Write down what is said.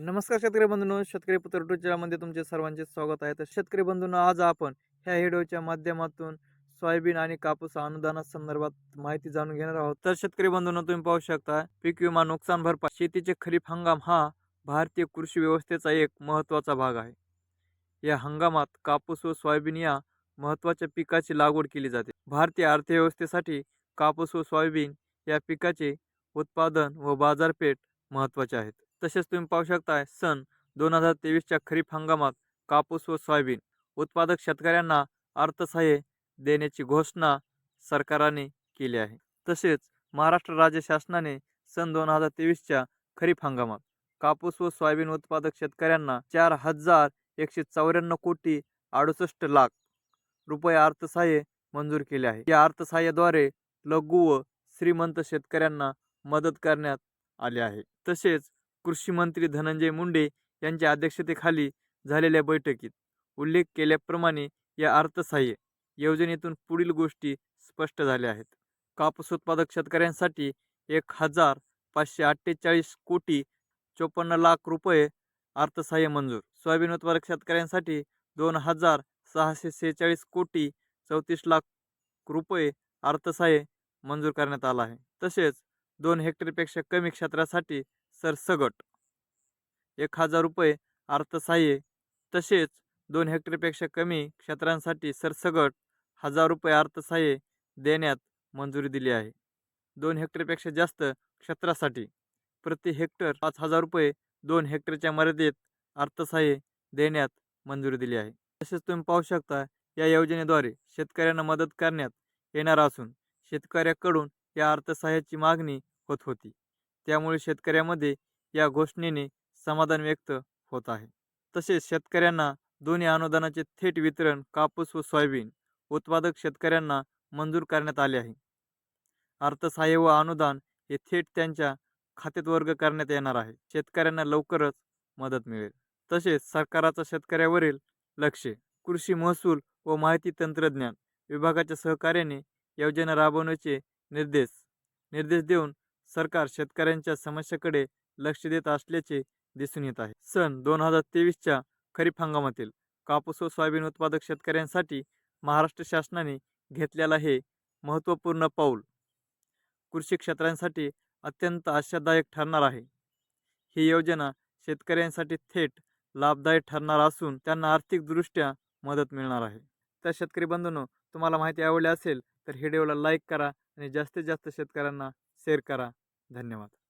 नमस्कार शेतकरी बंधूंनो शेतकरी पुत्र YouTube तुमचे सर्वांचे स्वागत आहे. तर शेतकरी बंधूंनो आज आपण ह्या व्हिडिओच्या माध्यमातून सोयाबीन आणि कापूस अनुदानासंदर्भात माहिती जाणून घेणार आहोत. तर शेतकरी बंधूंनो तुम्ही पाहू शकता पीक विमा नुकसान भरपाई शेतीचे खरीप हंगाम हा भारतीय कृषी व्यवस्थेचा एक महत्त्वाचा भाग आहे. या हंगामात कापूस व सोयाबीन या महत्त्वाच्या पिकाची लागवड केली जाते. भारतीय अर्थव्यवस्थेसाठी कापूस व सोयाबीन या पिकाचे उत्पादन व बाजारपेठ महत्त्वाचे आहेत. तसेच तुम्ही पाहू शकताय सन दोन हजार तेवीसच्या खरीप हंगामात कापूस व सोयाबीन उत्पादक शेतकऱ्यांना अर्थसहाय्य देण्याची घोषणा सरकारने केली आहे. तसेच महाराष्ट्र राज्य शासनाने सन दोन हजार तेवीसच्या खरीप हंगामात कापूस व सोयाबीन उत्पादक शेतकऱ्यांना चार हजार एकशे चौऱ्याण्णव कोटी अडुसष्ट लाख रुपये अर्थसहाय्य मंजूर केले आहे. या अर्थसहाय्याद्वारे लघु व श्रीमंत शेतकऱ्यांना मदत करण्यात आली आहे. तसेच कृषी मंत्री धनंजय मुंडे यांच्या अध्यक्षतेखाली झालेल्या बैठकीत उल्लेख केल्याप्रमाणे या अर्थसहाय्य योजनेतून पुढील गोष्टी स्पष्ट झाल्या आहेत. कापूस उत्पादक शेतकऱ्यांसाठी एक हजार पाचशे अठ्ठेचाळीस कोटी चोपन्न लाख रुपये अर्थसहाय्य मंजूर. सोयाबीन उत्पादक शेतकऱ्यांसाठी दोन हजार सहाशे सेहेचाळीस कोटी चौतीस लाख रुपये अर्थसहाय्य मंजूर करण्यात आला आहे. तसेच दोन हेक्टरपेक्षा कमी क्षेत्रासाठी सरसगट. एक हजार रुपये अर्थसहाय्य. तसेच दोन हेक्टरपेक्षा कमी क्षेत्रांसाठी सरसगट हजार रुपये अर्थसहाय्य देण्यात मंजुरी दिली आहे. दोन हेक्टरपेक्षा जास्त क्षेत्रासाठी प्रति हेक्टर पाच हजार रुपये दोन हेक्टरच्या मर्यादेत अर्थसहाय्य देण्यात मंजुरी दिली आहे. तसेच तुम्ही पाहू शकता या योजनेद्वारे शेतकऱ्यांना मदत करण्यात येणार असून शेतकऱ्याकडून या अर्थसहाय्याची मागणी होत होती. त्यामुळे शेतकऱ्यामध्ये या घोषणेने समाधान व्यक्त होत आहे. तसेच शेतकऱ्यांना दोन्ही अनुदानाचे थेट वितरण कापूस व सोयाबीन उत्पादक शेतकऱ्यांना मंजूर करण्यात आले आहे. अर्थसहाय्य व अनुदान हे थेट त्यांच्या खात्यात वर्ग करण्यात येणार आहे. शेतकऱ्यांना लवकरच मदत मिळेल. तसेच सरकाराचा शेतकऱ्यावरील लक्ष कृषी महसूल व माहिती तंत्रज्ञान विभागाच्या सहकार्याने योजना राबवण्याचे निर्देश निर्देश देऊन सरकार शेतकऱ्यांच्या समस्येकडे लक्ष देत असल्याचे दिसून येत आहे. सन दोन हजार तेवीसच्या खरीप हंगामातील कापूस व सोयाबीन उत्पादक शेतकऱ्यांसाठी महाराष्ट्र शासनाने घेतलेला हे महत्त्वपूर्ण पाऊल कृषी क्षेत्रांसाठी अत्यंत आशादायक ठरणार आहे. ही योजना शेतकऱ्यांसाठी थेट लाभदायक ठरणार असून त्यांना आर्थिकदृष्ट्या मदत मिळणार आहे. तर शेतकरी बंधूंनो तुम्हाला माहिती आवडली असेल तर व्हिडिओला लाईक करा आणि जास्तीत जास्त शेतकऱ्यांना शेअर करा. धन्यवाद.